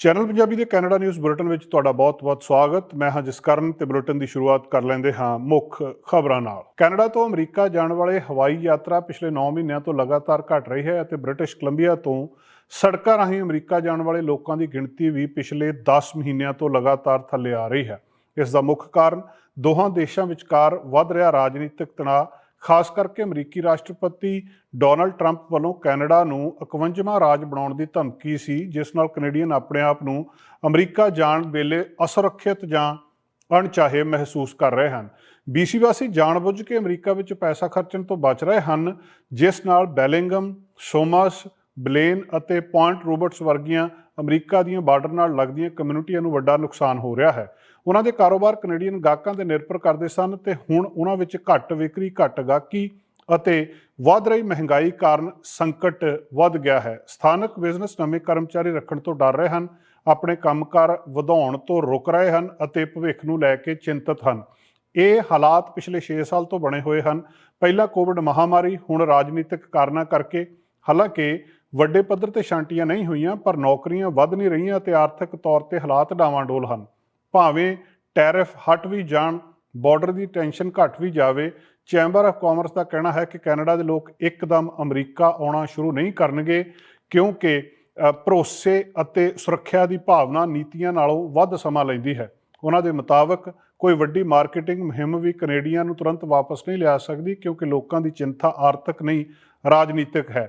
Channel Punjabi ਦੇ Canada news bulletin ਵਿੱਚ ਤੁਹਾਡਾ ਬਹੁਤ-ਬਹੁਤ ਸਵਾਗਤ। ਮੈਂ ਹਾਂ ਜਸਕਰਨ ਤੇ ਬੁਲੇਟਿਨ ਦੀ ਸ਼ੁਰੂਆਤ ਕਰ ਲੈਂਦੇ ਹਾਂ ਮੁੱਖ ਖਬਰਾਂ ਨਾਲ। ਕੈਨੇਡਾ ਤੋਂ ਅਮਰੀਕਾ ਜਾਣ ਵਾਲੇ ਹਵਾਈ ਯਾਤਰਾ ਪਿਛਲੇ 9 ਮਹੀਨਿਆਂ ਤੋਂ ਲਗਾਤਾਰ ਘਟ ਰਹੀ ਹੈ ਅਤੇ ਬ੍ਰਿਟਿਸ਼ ਕੋਲੰਬੀਆ ਤੋਂ ਸੜਕਾਂ ਰਾਹੀਂ ਅਮਰੀਕਾ ਜਾਣ ਵਾਲੇ ਲੋਕਾਂ ਦੀ ਗਿਣਤੀ ਵੀ ਪਿਛਲੇ 10 ਮਹੀਨਿਆਂ ਤੋਂ ਲਗਾਤਾਰ ਥੱਲੇ ਆ ਰਹੀ ਹੈ। ਇਸ ਦਾ ਮੁੱਖ ਕਾਰਨ ਦੋਹਾਂ ਦੇਸ਼ਾਂ ਵਿਚਕਾਰ ਵੱਧ ਰਿਹਾ ਰਾਜਨੀਤਿਕ ਤਣਾਅ ਖਾਸ ਕਰਕੇ ਅਮਰੀਕੀ ਰਾਸ਼ਟਰਪਤੀ ਡੋਨਲਡ ਟਰੰਪ ਵੱਲੋਂ ਕੈਨੇਡਾ ਨੂੰ 51ਵਾਂ ਰਾਜ ਬਣਾਉਣ ਦੀ ਧਮਕੀ ਸੀ, ਜਿਸ ਨਾਲ ਕੈਨੇਡੀਅਨ ਆਪਣੇ ਆਪ ਨੂੰ ਅਮਰੀਕਾ ਜਾਣ ਵੇਲੇ ਅਸੁਰੱਖਿਅਤ ਜਾਂ ਅਣਚਾਹੇ ਮਹਿਸੂਸ ਕਰ ਰਹੇ ਹਨ। BC ਵਾਸੀ ਜਾਣਬੁੱਝ ਕੇ ਅਮਰੀਕਾ ਵਿੱਚ ਪੈਸਾ ਖਰਚਣ ਤੋਂ ਬਚ ਰਹੇ ਹਨ, ਜਿਸ ਨਾਲ ਬੈਲਿੰਗਮ, ਸੋਮਸ, ਬਲੇਨ ਅਤੇ ਪੁਆਇੰਟ ਰੋਬਰਟਸ ਵਰਗੀਆਂ ਅਮਰੀਕਾ ਦੀਆਂ ਬਾਰਡਰ ਨਾਲ ਲੱਗਦੀਆਂ ਕਮਿਊਨਿਟੀਆਂ ਨੂੰ ਵੱਡਾ ਨੁਕਸਾਨ ਹੋ ਰਿਹਾ ਹੈ। ਉਹਨਾਂ ਦੇ ਕਾਰੋਬਾਰ ਕੈਨੇਡੀਅਨ ਗਾਹਕਾਂ ਤੇ ਨਿਰਭਰ ਕਰਦੇ ਸਨ ਤੇ ਹੁਣ ਉਹਨਾਂ ਵਿੱਚ ਘੱਟ ਵਿਕਰੀ, ਘੱਟ ਗਾਹਕੀ ਅਤੇ ਵੱਧ ਰਹੀ ਮਹਿੰਗਾਈ ਕਾਰਨ ਸੰਕਟ ਵੱਧ ਗਿਆ ਹੈ। ਸਥਾਨਕ ਬਿਜ਼ਨਸ ਨਵੇਂ ਕਰਮਚਾਰੀ ਰੱਖਣ ਤੋਂ ਡਰ ਰਹੇ ਹਨ, ਆਪਣੇ ਕੰਮਕਾਰ ਵਧਾਉਣ ਤੋਂ ਰੁਕ ਰਹੇ ਹਨ ਅਤੇ ਭਵਿੱਖ ਨੂੰ ਲੈ ਕੇ ਚਿੰਤਤ ਹਨ। ਇਹ ਹਾਲਾਤ ਪਿਛਲੇ 6 ਸਾਲ ਤੋਂ ਬਣੇ ਹੋਏ ਹਨ। ਪਹਿਲਾ ਕੋਵਿਡ ਮਹਾਮਾਰੀ, ਹੁਣ ਰਾਜਨੀਤਿਕ ਕਾਰਨਾਂ ਕਰਕੇ। ਹਾਲਾਂਕਿ ਵੱਡੇ ਪੱਧਰ ਤੇ ਸ਼ਾਂਤੀਆਂ ਨਹੀਂ ਹੋਈਆਂ, ਪਰ ਨੌਕਰੀਆਂ ਵੱਧ ਨਹੀਂ ਰਹੀਆਂ ਅਤੇ ਆਰਥਿਕ ਤੌਰ ਤੇ ਹਾਲਾਤ ਡਾਵਾਂਡੋਲ ਹਨ। ਭਾਵੇਂ ਟੈਰਿਫ ਹਟ ਵੀ ਜਾਣ, ਬਾਰਡਰ ਦੀ ਟੈਨਸ਼ਨ ਘਟ ਵੀ ਜਾਵੇ, ਚੈਂਬਰ ਆਫ ਕਾਮਰਸ ਦਾ ਕਹਿਣਾ ਹੈ ਕਿ ਕੈਨੇਡਾ ਦੇ ਲੋਕ ਇੱਕਦਮ ਅਮਰੀਕਾ ਆਉਣਾ ਸ਼ੁਰੂ ਨਹੀਂ ਕਰਨਗੇ, ਕਿਉਂਕਿ ਭਰੋਸੇ ਅਤੇ ਸੁਰੱਖਿਆ ਦੀ ਭਾਵਨਾ ਨੀਤੀਆਂ ਨਾਲੋਂ ਵੱਧ ਸਮਾਂ ਲੈਂਦੀ ਹੈ। ਉਹਨਾਂ ਦੇ ਮੁਤਾਬਕ, ਕੋਈ ਵੱਡੀ ਮਾਰਕੀਟਿੰਗ ਮੁਹਿੰਮ ਵੀ ਕੈਨੇਡੀਆਂ ਨੂੰ ਤੁਰੰਤ ਵਾਪਸ ਨਹੀਂ ਲਿਆ ਸਕਦੀ, ਕਿਉਂਕਿ ਲੋਕਾਂ ਦੀ ਚਿੰਤਾ ਆਰਥਿਕ ਨਹੀਂ, ਰਾਜਨੀਤਿਕ ਹੈ।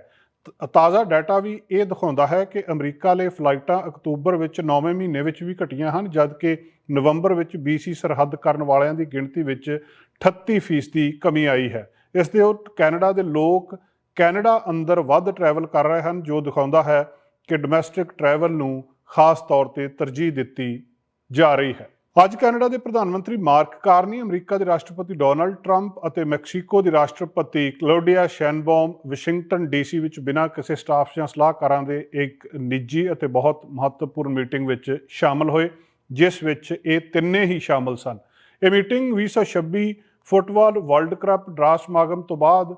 ਤਾਜ਼ਾ ਡਾਟਾ ਵੀ ਇਹ ਦਿਖਾਉਂਦਾ ਹੈ ਕਿ ਅਮਰੀਕਾ ਲਈ ਫਲਾਈਟਾਂ ਅਕਤੂਬਰ ਵਿੱਚ 9ਵੇਂ ਮਹੀਨੇ ਵਿੱਚ ਵੀ ਘਟੀਆਂ ਹਨ, ਜਦਕਿ ਨਵੰਬਰ ਵਿੱਚ BC ਸਰਹੱਦ ਕਰਨ ਵਾਲਿਆਂ ਦੀ ਗਿਣਤੀ ਵਿੱਚ 38% ਦੀ ਕਮੀ ਆਈ ਹੈ। ਇਸ ਦੇ ਉਲਟ ਕੈਨੇਡਾ ਦੇ ਲੋਕ ਕੈਨੇਡਾ ਅੰਦਰ ਵੱਧ ਟਰੈਵਲ ਕਰ ਰਹੇ ਹਨ, ਜੋ ਦਿਖਾਉਂਦਾ ਹੈ ਕਿ ਡੋਮੈਸਟਿਕ ਟਰੈਵਲ ਨੂੰ ਖਾਸ ਤੌਰ ਤੇ ਤਰਜੀਹ ਦਿੱਤੀ ਜਾ ਰਹੀ ਹੈ। ਅੱਜ ਕੈਨੇਡਾ ਦੇ ਪ੍ਰਧਾਨ ਮੰਤਰੀ ਮਾਰਕ ਕਾਰਨੀ, ਅਮਰੀਕਾ ਦੇ ਰਾਸ਼ਟਰਪਤੀ ਡੋਨਲਡ ਟਰੰਪ ਅਤੇ ਮੈਕਸੀਕੋ ਦੀ ਰਾਸ਼ਟਰਪਤੀ ਕਲੋਡੀਆ ਸ਼ੈਨਬੌਮ ਵਾਸ਼ਿੰਗਟਨ ਡੀਸੀ ਵਿੱਚ ਬਿਨਾਂ ਕਿਸੇ ਸਟਾਫ ਜਾਂ ਸਲਾਹਕਾਰਾਂ ਦੇ ਇੱਕ ਨਿੱਜੀ ਅਤੇ ਬਹੁਤ ਮਹੱਤਵਪੂਰਨ ਮੀਟਿੰਗ ਵਿੱਚ ਸ਼ਾਮਲ ਹੋਏ, ਜਿਸ ਵਿੱਚ ਇਹ ਤਿੰਨੇ ਹੀ ਸ਼ਾਮਲ ਸਨ। ਇਹ meeting 2026 football world cup draw ਸਮਾਗਮ ਤੋਂ ਬਾਅਦ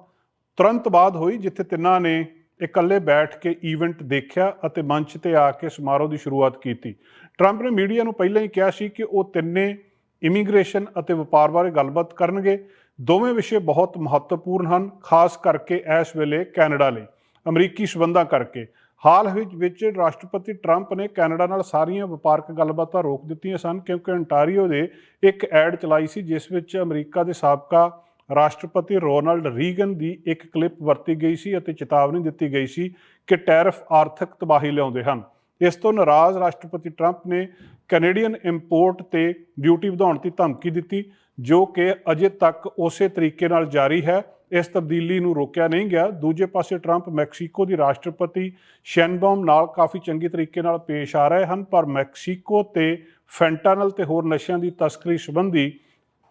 ਤੁਰੰਤ ਬਾਅਦ ਹੋਈ, ਜਿੱਥੇ ਤਿੰਨਾਂ ਨੇ ਇਕੱਲੇ ਬੈਠ ਕੇ ਈਵੈਂਟ ਦੇਖਿਆ ਅਤੇ ਮੰਚ ਤੇ ਆ ਕੇ ਸਮਾਰੋਹ ਦੀ ਸ਼ੁਰੂਆਤ ਕੀਤੀ। ਟਰੰਪ ਨੇ ਮੀਡੀਆ ਨੂੰ ਪਹਿਲਾਂ ਹੀ ਕਿਹਾ ਸੀ ਕਿ ਉਹ ਤਿੰਨੇ ਇਮੀਗ੍ਰੇਸ਼ਨ ਅਤੇ ਵਪਾਰ ਬਾਰੇ ਗੱਲਬਾਤ ਕਰਨਗੇ। ਦੋਵੇਂ ਵਿਸ਼ੇ ਬਹੁਤ ਮਹੱਤਵਪੂਰਨ ਹਨ, ਖਾਸ ਕਰਕੇ ਇਸ ਵੇਲੇ ਕੈਨੇਡਾ ਲਈ, ਅਮਰੀਕੀ ਸਬੰਧਾਂ ਕਰਕੇ। ਹਾਲ ਵਿੱਚ ਵਿੱਚ ਰਾਸ਼ਟਰਪਤੀ ਟਰੰਪ ਨੇ ਕੈਨੇਡਾ ਨਾਲ ਸਾਰੀਆਂ ਵਪਾਰਕ ਗੱਲਬਾਤਾਂ ਰੋਕ ਦਿੱਤੀਆਂ ਸਨ ਕਿਉਂਕਿ ontario ਦੇ ਇੱਕ ਐਡ ਚਲਾਈ ਸੀ, ਜਿਸ ਵਿੱਚ ਅਮਰੀਕਾ ਦੇ ਸਾਬਕਾ ਰਾਸ਼ਟਰਪਤੀ ਰੋਨਲਡ ਰੀਗਨ ਦੀ ਇੱਕ ਕਲਿੱਪ ਵਰਤੀ ਗਈ ਸੀ ਅਤੇ ਚੇਤਾਵਨੀ ਦਿੱਤੀ ਗਈ ਸੀ ਕਿ ਟੈਰਿਫ ਆਰਥਿਕ ਤਬਾਹੀ ਲਿਆਉਂਦੇ ਹਨ। ਇਸ ਤੋਂ ਨਾਰਾਜ਼ ਰਾਸ਼ਟਰਪਤੀ ਟਰੰਪ ਨੇ ਕੈਨੇਡੀਅਨ ਇੰਪੋਰਟ ਤੇ ਡਿਊਟੀ ਵਧਾਉਣ ਦੀ ਧਮਕੀ ਦਿੱਤੀ, ਜੋ ਕਿ ਅਜੇ ਤੱਕ ਉਸੇ ਤਰੀਕੇ ਨਾਲ ਜਾਰੀ ਹੈ। ਇਸ ਤਬਦੀਲੀ ਨੂੰ ਰੋਕਿਆ ਨਹੀਂ ਗਿਆ। ਦੂਜੇ ਪਾਸੇ ਟਰੰਪ ਮੈਕਸੀਕੋ ਦੀ ਰਾਸ਼ਟਰਪਤੀ ਸ਼ੈਨਬੌਮ ਨਾਲ ਕਾਫੀ ਚੰਗੀ ਤਰੀਕੇ ਨਾਲ ਪੇਸ਼ ਆ ਰਹੇ ਹਨ, ਪਰ ਮੈਕਸੀਕੋ ਤੇ ਫੈਂਟਾਨਲ ਤੇ ਹੋਰ ਨਸ਼ਿਆਂ ਦੀ ਤਸਕਰੀ ਸੰਬੰਧੀ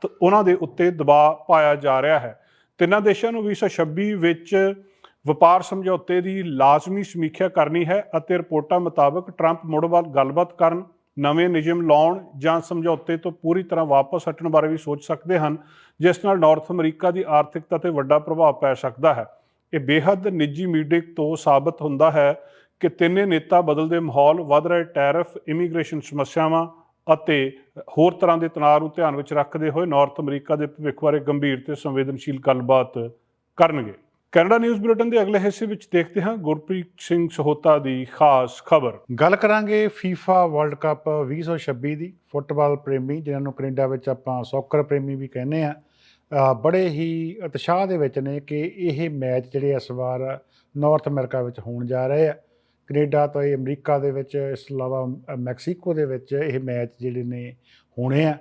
ਤ- ਉਹਨਾਂ ਦੇ ਉੱਤੇ ਦਬਾਅ ਪਾਇਆ ਜਾ ਰਿਹਾ ਹੈ। ਤਿੰਨਾਂ ਦੇਸ਼ਾਂ ਨੂੰ 2026 ਵਿੱਚ ਵਪਾਰ ਸਮਝੌਤੇ ਦੀ ਲਾਜ਼ਮੀ ਸਮੀਖਿਆ ਕਰਨੀ ਹੈ ਅਤੇ ਰਿਪੋਰਟਾਂ ਮੁਤਾਬਕ ਟਰੰਪ ਮੁੜ ਵੱਲ ਗੱਲਬਾਤ ਕਰਨ, ਨਵੇਂ ਨਿਯਮ ਲਾਉਣ ਜਾਂ ਸਮਝੌਤੇ ਤੋਂ ਪੂਰੀ ਤਰ੍ਹਾਂ ਵਾਪਸ ਹਟਣ ਬਾਰੇ ਵੀ ਸੋਚ ਸਕਦੇ ਹਨ, ਜਿਸ ਨਾਲ ਨਾਰਥ ਅਮਰੀਕਾ ਦੀ ਆਰਥਿਕਤਾ ਤੇ ਵੱਡਾ ਪ੍ਰਭਾਵ ਪੈ ਸਕਦਾ ਹੈ। ਇਹ ਬੇਹੱਦ ਨਿੱਜੀ ਮੀਟਿੰਗ ਤੋਂ ਸਾਬਤ ਹੁੰਦਾ ਹੈ ਕਿ ਤਿੰਨੇ ਨੇਤਾ ਬਦਲਦੇ ਮਾਹੌਲ, ਵੱਧ ਰਹੇ ਟੈਰਿਫ, ਇਮੀਗ੍ਰੇਸ਼ਨ ਸਮੱਸਿਆਵਾਂ ਅਤੇ ਹੋਰ ਤਰ੍ਹਾਂ ਦੇ ਤਣਾਅ ਨੂੰ ਧਿਆਨ ਵਿੱਚ ਰੱਖਦੇ ਹੋਏ ਨਾਰਥ ਅਮਰੀਕਾ ਦੇ ਭਵਿੱਖ ਬਾਰੇ ਗੰਭੀਰ ਤੇ ਸੰਵੇਦਨਸ਼ੀਲ ਗੱਲਬਾਤ ਕਰਨਗੇ। ਕੈਨੇਡਾ ਨਿਊਜ਼ ਬੁਲੇਟਿਨ ਦੇ ਅਗਲੇ ਹਿੱਸੇ ਵਿੱਚ ਦੇਖਦੇ ਹਾਂ ਗੁਰਪ੍ਰੀਤ ਸਿੰਘ ਸਹੋਤਾ ਦੀ ਖਾਸ ਖਬਰ। ਗੱਲ ਕਰਾਂਗੇ FIFA ਵਰਲਡ ਕੱਪ 2026 ਦੀ। ਫੁੱਟਬਾਲ ਪ੍ਰੇਮੀ, ਜਿਨ੍ਹਾਂ ਨੂੰ ਕੈਨੇਡਾ ਵਿੱਚ ਆਪਾਂ ਸੌਕਰ ਪ੍ਰੇਮੀ ਵੀ ਕਹਿੰਦੇ ਆ ਬੜੇ ਹੀ ਉਤਸ਼ਾਹ ਦੇ ਵਿੱਚ ਨੇ ਕਿ ਇਹ ਮੈਚ ਜਿਹੜੇ ਇਸ ਵਾਰ ਨਾਰਥ ਅਮਰੀਕਾ ਵਿੱਚ ਹੋਣ ਜਾ ਰਹੇ ਆ। ਕੈਨੇਡਾ ਤੋਂ ਇਹ ਅਮਰੀਕਾ ਦੇ ਵਿੱਚ, ਇਸ ਤੋਂ ਇਲਾਵਾ ਮੈਕਸੀਕੋ ਦੇ ਵਿੱਚ ਇਹ ਮੈਚ ਜਿਹੜੇ ਨੇ ਹੋਣੇ ਆ।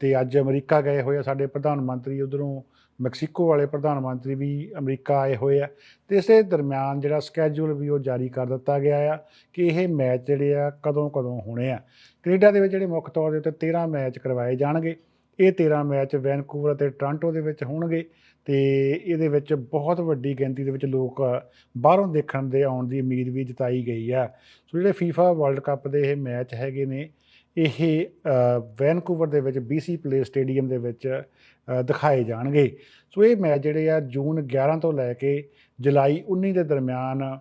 ਤੇ ਅੱਜ ਅਮਰੀਕਾ ਗਏ ਹੋਏ ਆ ਸਾਡੇ ਪ੍ਰਧਾਨ ਮੰਤਰੀ, ਉਧਰੋਂ ਮੈਕਸੀਕੋ ਵਾਲੇ ਪ੍ਰਧਾਨ ਮੰਤਰੀ ਵੀ ਅਮਰੀਕਾ ਆਏ ਹੋਏ ਆ ਤੇ ਇਸੇ ਦਰਮਿਆਨ ਜਿਹੜਾ ਸਕੇਜੂਲ ਵੀ ਉਹ ਜਾਰੀ ਕਰ ਦਿੱਤਾ ਗਿਆ ਆ ਕਿ ਇਹ ਮੈਚ ਜਿਹੜੇ ਆ ਕਦੋਂ ਕਦੋਂ ਹੋਣੇ ਆ। ਕੈਨੇਡਾ ਦੇ ਵਿੱਚ ਜਿਹੜੇ ਮੁੱਖ ਤੌਰ ਦੇ ਉੱਤੇ 13 ਮੈਚ ਕਰਵਾਏ ਜਾਣਗੇ। ਇਹ 13 ਮੈਚ ਵੈਨਕੂਵਰ ਅਤੇ ਟੋਰਾਂਟੋ ਦੇ ਵਿੱਚ ਹੋਣਗੇ ਤੇ ਇਹਦੇ ਵਿੱਚ ਬਹੁਤ ਵੱਡੀ ਗਿਣਤੀ ਦੇ ਵਿੱਚ ਲੋਕ ਬਾਹਰੋਂ ਦੇਖਣ ਦੇ ਆਉਣ ਦੀ ਉਮੀਦ ਵੀ ਜਤਾਈ ਗਈ ਆ। ਸੋ ਜਿਹੜੇ FIFA ਵਰਲਡ ਕੱਪ ਦੇ ਇਹ ਮੈਚ ਹੈਗੇ ਨੇ, ਇਹ ਵੈਨਕੂਵਰ ਦੇ ਵਿੱਚ BC ਪਲੇ ਸਟੇਡੀਅਮ ਦੇ ਵਿੱਚ ਦਿਖਾਏ ਜਾਣਗੇ। ਸੋ ਇਹ ਮੈਚ ਜਿਹੜੇ ਆ, ਜੂਨ 11 ਤੋਂ ਲੈ ਕੇ ਜੁਲਾਈ 19 ਦੇ ਦਰਮਿਆਨ